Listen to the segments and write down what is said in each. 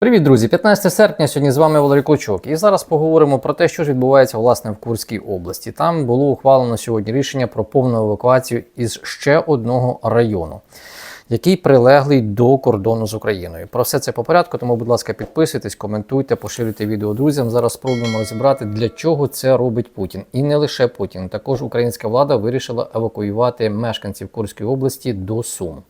Привіт, друзі! 15 серпня. Сьогодні з вами Валерій Клочок. І зараз поговоримо про те, що ж відбувається власне в Курській області. Там було ухвалено сьогодні рішення про повну евакуацію із ще одного району, який прилеглий до кордону з Україною. Про все це по порядку. Тому, будь ласка, підписуйтесь, коментуйте, поширюйте відео друзям. Зараз спробуємо розібрати, для чого це робить Путін, і не лише Путін. Також українська влада вирішила евакуювати мешканців Курської області до Сум.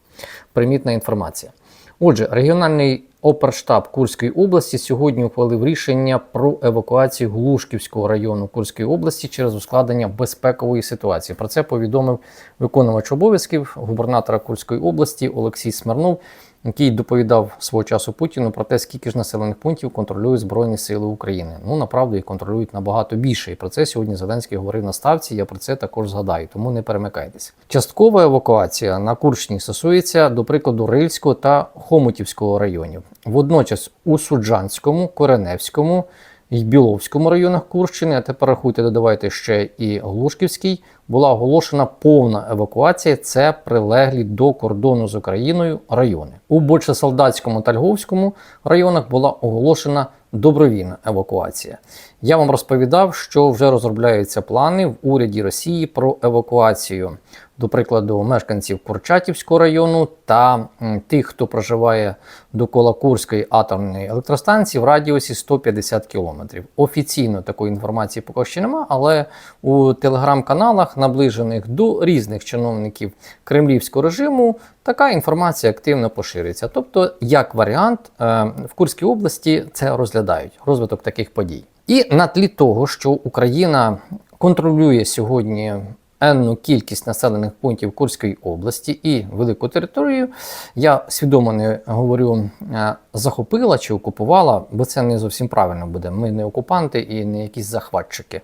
Примітна інформація. Отже, регіональний оперштаб Курської області сьогодні ухвалив рішення про евакуацію Глушківського району Курської області через ускладнення безпекової ситуації. Про це повідомив виконувач обов'язків губернатора Курської області Олексій Смирнов, який доповідав свого часу Путіну про те, скільки ж населених пунктів контролюють Збройні Сили України. Ну направду їх контролюють набагато більше. І про це сьогодні Зеленський говорив на ставці. Я про це також згадаю, тому не перемикайтеся. Часткова евакуація на Курщині стосується, до прикладу, Рильського та Хомутівського районів. Водночас у Суджанському, Кореневському і Біловському районах Курщини, а тепер рахуйте, додавайте ще і Глушківський, була оголошена повна евакуація. Це прилеглі до кордону з Україною райони. У Бочесолдатському та Львовському районах була оголошена добровільна евакуація. Я вам розповідав, що вже розробляються плани в уряді Росії про евакуацію, до прикладу, мешканців Курчатівського району та тих, хто проживає довкола Курської атомної електростанції в радіусі 150 кілометрів. Офіційно такої інформації поки що нема, але у телеграм-каналах, наближених до різних чиновників кремлівського режиму, така інформація активно поширюється. Тобто, як варіант, е, в Курській області це розглядають розвиток таких подій. І на тлі того, що Україна контролює сьогодні енну кількість населених пунктів Курської області і велику територію, я свідомо не говорю е, захопила чи окупувала, бо це не зовсім правильно буде. Ми не окупанти і не якісь захватчики.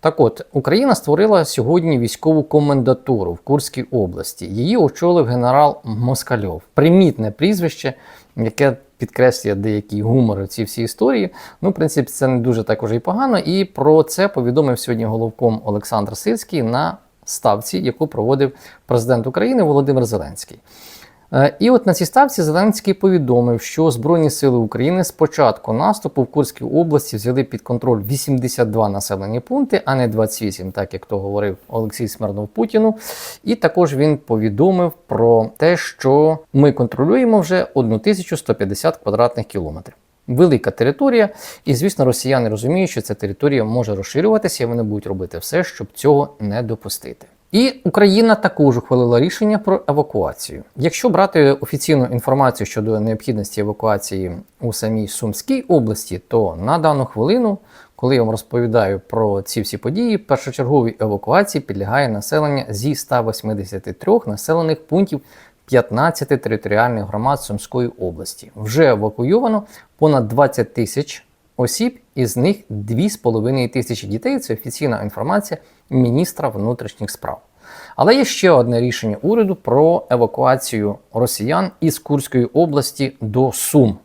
Так от, Україна створила сьогодні військову комендатуру в Курській області. Її очолив генерал Москальов. Примітне прізвище, яке підкреслює деякий гумор у цій всій історії. Ну, в принципі, це не дуже також і погано. І про це повідомив сьогодні головком Олександр Сильський на ставці, яку проводив президент України Володимир Зеленський. Е, І от на цій ставці Зеленський повідомив, що Збройні сили України з початку наступу в Курській області взяли під контроль 82 населені пункти, а не 28, так як то говорив Олексій Смирнов Путіну. І також він повідомив про те, що ми контролюємо вже 1150 квадратних кілометрів. Велика територія, і звісно, росіяни розуміють, що ця територія може розширюватися, і вони будуть робити все, щоб цього не допустити. І Україна також ухвалила рішення про евакуацію. Якщо брати офіційну інформацію щодо необхідності евакуації у самій Сумській області, то на дану хвилину, коли я вам розповідаю про ці всі події, першочерговій евакуації підлягає населення зі 183 населених пунктів 15 територіальних громад Сумської області. Вже евакуйовано понад 20 тисяч осіб, із них 2,5 тисячі дітей. Це офіційна інформація міністра внутрішніх справ. Але є ще одне рішення уряду про евакуацію росіян із Курської області до Сум.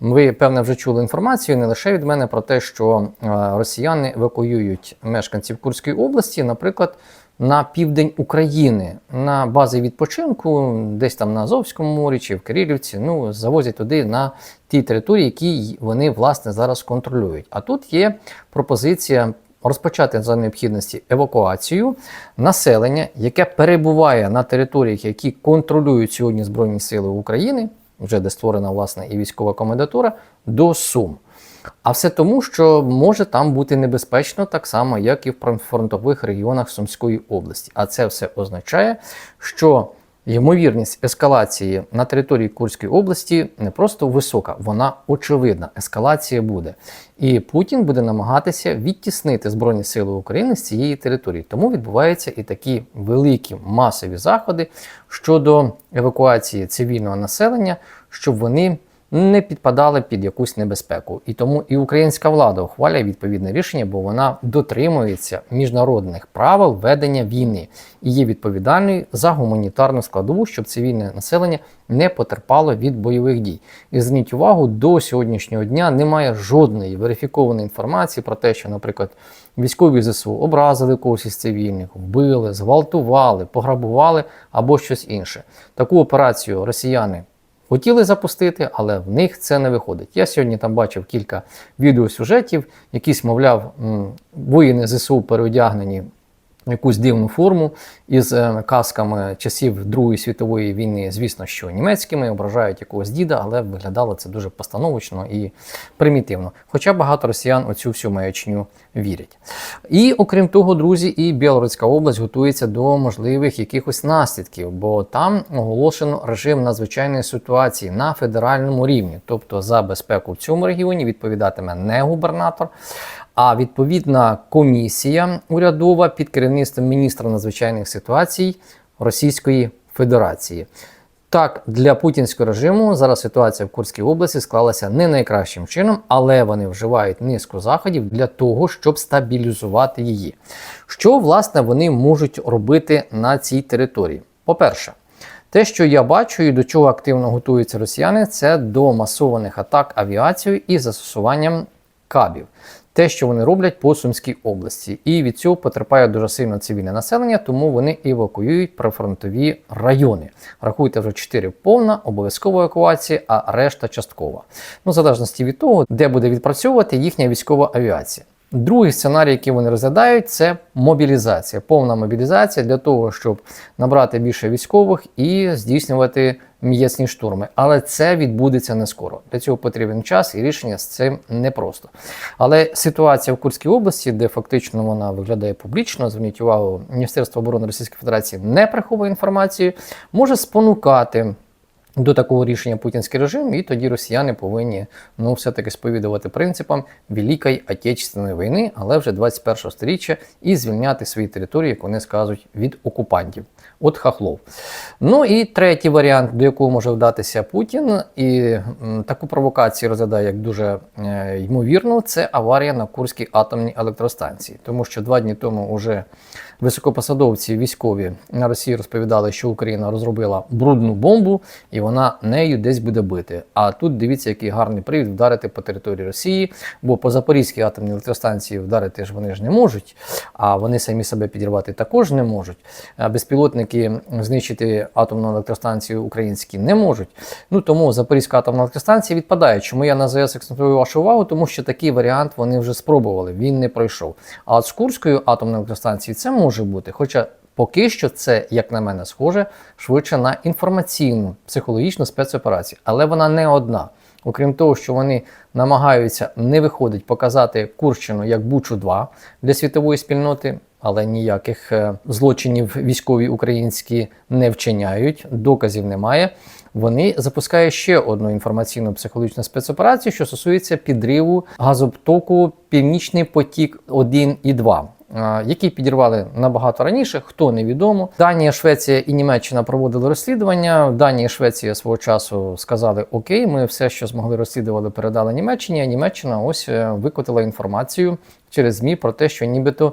Ви, певне, вже чули інформацію не лише від мене про те, що е, росіяни евакуюють мешканців Курської області, наприклад, на південь України на бази відпочинку, десь там на Азовському морі чи в Кирилівці, ну завозять туди на ті території, які вони власне зараз контролюють. А тут є пропозиція. Розпочати за необхідності евакуацію населення, яке перебуває на територіях, які контролюють сьогодні Збройні Сили України, вже де створена власне і військова комендатура, до Сум. А все тому, що може там бути небезпечно так само, як і в прифронтових регіонах Сумської області. А це все означає, що ймовірність ескалації на території Курської області не просто висока, вона очевидна. Ескалація буде. І Путін буде намагатися відтіснити Збройні Сили України з цієї території. Тому відбуваються і такі великі масові заходи щодо евакуації цивільного населення, щоб вони не підпадали під якусь небезпеку. І тому і українська влада ухвалює відповідне рішення, бо вона дотримується міжнародних правил ведення війни і є відповідальною за гуманітарну складову, щоб цивільне населення не потерпало від бойових дій. І зверніть увагу, до сьогоднішнього дня немає жодної верифікованої інформації про те, що, наприклад, військові ЗСУ образили когось із цивільних, вбили, зґвалтували, пограбували або щось інше. Таку операцію росіяни Хотіли запустити, але в них це не виходить. Я сьогодні там бачив кілька відеосюжетів, якісь, мовляв, воїни ЗСУ переодягнені якусь дивну форму із е, касками часів Другої світової війни, звісно, що німецькими ображають якогось діда, але виглядало це дуже постановочно і примітивно. Хоча багато росіян оцю всю маячню вірять. І окрім того, друзі, і Білоруська область готується до можливих якихось наслідків, бо там оголошено режим надзвичайної ситуації на федеральному рівні, тобто за безпеку в цьому регіоні відповідатиме не губернатор. А відповідна комісія урядова під керівництвом міністра надзвичайних ситуацій Російської Федерації. Так, для путінського режиму зараз ситуація в Курській області склалася не найкращим чином, але вони вживають низку заходів для того, щоб стабілізувати її. Що власне вони можуть робити на цій території? По-перше, те, що я бачу і до чого активно готуються росіяни, це до масованих атак авіацією і застосуванням кабів. Те, що вони роблять по Сумській області, і від цього потерпає дуже сильно цивільне населення, тому вони евакуюють прифронтові райони. Рахуйте вже 4 повна обов'язкова евакуація, а решта часткова. Ну, в залежності від того, де буде відпрацьовувати їхня військова авіація. Другий сценарій, який вони розглядають, це мобілізація, повна мобілізація для того, щоб набрати більше військових і здійснювати м'ясні штурми. Але це відбудеться не скоро. Для цього потрібен час і рішення з цим непросто. Але ситуація в Курській області, де фактично вона виглядає публічно, зверніть увагу, Міністерство оборони Російської Федерації не приховує інформацію, може спонукати. До такого рішення путінський режим, і тоді росіяни повинні ну все-таки сповідувати принципам Великої Отечественної війни, але вже 21 століття, і звільняти свої території, як вони скажуть, від окупантів, от хахлов. Ну і третій варіант, до якого може вдатися Путін, і м, таку провокацію розглядає як дуже е, ймовірну, це аварія на Курській атомній електростанції, тому що два дні тому вже високопосадовці військові на Росії розповідали, що Україна розробила брудну бомбу, і вона нею десь буде бити. А тут дивіться, який гарний привід вдарити по території Росії, бо по Запорізькій атомній електростанції вдарити ж вони ж не можуть, а вони самі себе підірвати також не можуть. Безпілотники знищити атомну електростанцію українські не можуть. Ну тому Запорізька атомна електростанція відпадає. Чому я на ЗС акцентую вашу увагу? Тому що такий варіант вони вже спробували, він не пройшов. А от з Курською атомною електростанцією це може бути. Хоча Поки що це, як на мене, схоже швидше на інформаційну психологічну спецоперацію, але вона не одна. Окрім того, що вони намагаються не виходить показати Курщину як Бучу 2 для світової спільноти, але ніяких е, злочинів військові українські не вчиняють, доказів немає. Вони запускають ще одну інформаційну психологічну спецоперацію, що стосується підриву газоптоку Північний потік 1 і 2 який підірвали набагато раніше, хто невідомо. Данія, Швеція і Німеччина проводили розслідування. Данія Швеція свого часу сказали: Окей, ми все, що змогли розслідували, передали Німеччині. Німеччина ось е, викотила інформацію через ЗМІ про те, що нібито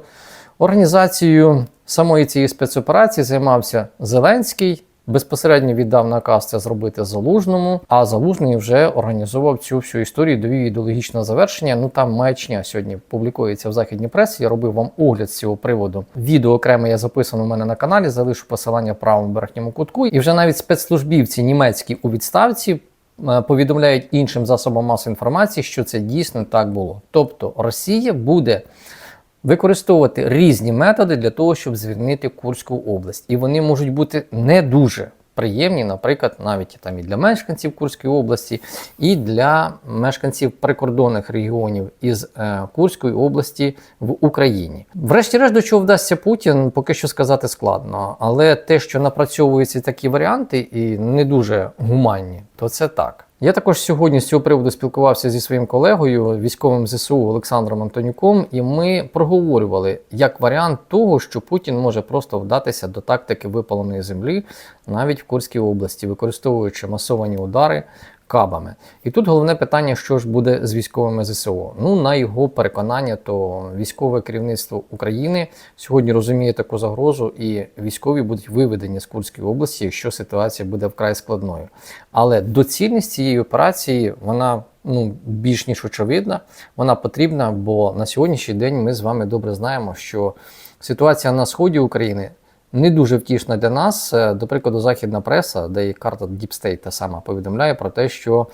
організацією самої цієї спецоперації займався Зеленський. Безпосередньо віддав наказ це зробити залужному, а залужний вже організував цю всю історію, довів її до логічного завершення. Ну там маячня сьогодні публікується в західній пресі. Я робив вам огляд з цього приводу. Відео окремо я записано у мене на каналі. Залишу посилання в правому верхньому кутку. І вже навіть спецслужбівці німецькі у відставці. е, Повідомляють іншим засобам масової інформації, що це дійсно так було. Тобто Росія буде використовувати різні методи для того, щоб звільнити Курську область. І вони можуть бути не дуже приємні, наприклад, навіть там і для мешканців Курської області, і для мешканців прикордонних регіонів із е, Курської області в Україні. Врешті-решт, до чого вдасться Путін, поки що сказати складно. Але те, що напрацьовуються такі варіанти і не дуже гуманні, то це так. Я також сьогодні з цього приводу спілкувався зі своїм колегою, військовим ЗСУ Олександром Антонюком, і ми проговорювали як варіант того, що Путін може просто вдатися до тактики випаленої землі навіть в Курській області, використовуючи масовані удари кабами. І тут головне питання, що ж буде з військовими ЗСУ. Ну, на його переконання, то військове керівництво України сьогодні розуміє таку загрозу, і військові будуть виведені з Курської області, якщо ситуація буде вкрай складною. Але доцільність цієї операції вона. Ну, більш ніж очевидна, вона потрібна, бо на сьогоднішній день ми з вами добре знаємо, що ситуація на сході України не дуже втішна для нас. Е, До прикладу, західна преса, де і карта Deep State та сама повідомляє про те, що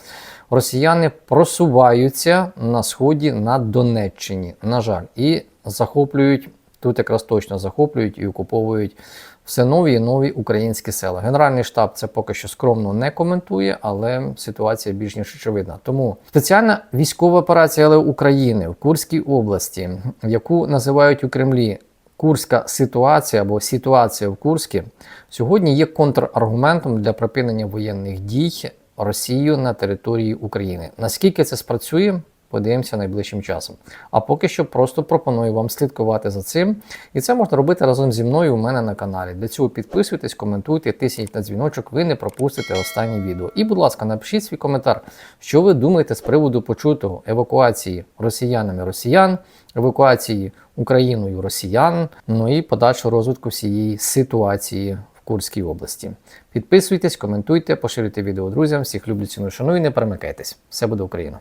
росіяни просуваються на сході на Донеччині, на жаль, і захоплюють тут якраз точно захоплюють і окуповують все нові і нові українські села. Генеральний штаб це поки що скромно не коментує, але ситуація більш ніж очевидна. Тому спеціальна військова операція але України в Курській області, яку називають у Кремлі Курська ситуація або ситуація в Курській, сьогодні є контраргументом для припинення воєнних дій Росією на території України. Наскільки це спрацює? Подивимося найближчим часом. А поки що просто пропоную вам слідкувати за цим. І це можна робити разом зі мною у мене на каналі. Для цього підписуйтесь, коментуйте, тисніть на дзвіночок, ви не пропустите останнє відео. І, будь ласка, напишіть свій коментар, що ви думаєте з приводу почутого евакуації росіянами росіян, евакуації Україною росіян, ну і подальшого розвитку всієї ситуації Курській області. Підписуйтесь, коментуйте, поширюйте відео друзям. Всіх люблю, ціную, шаную, не перемикайтесь. Все буде Україна!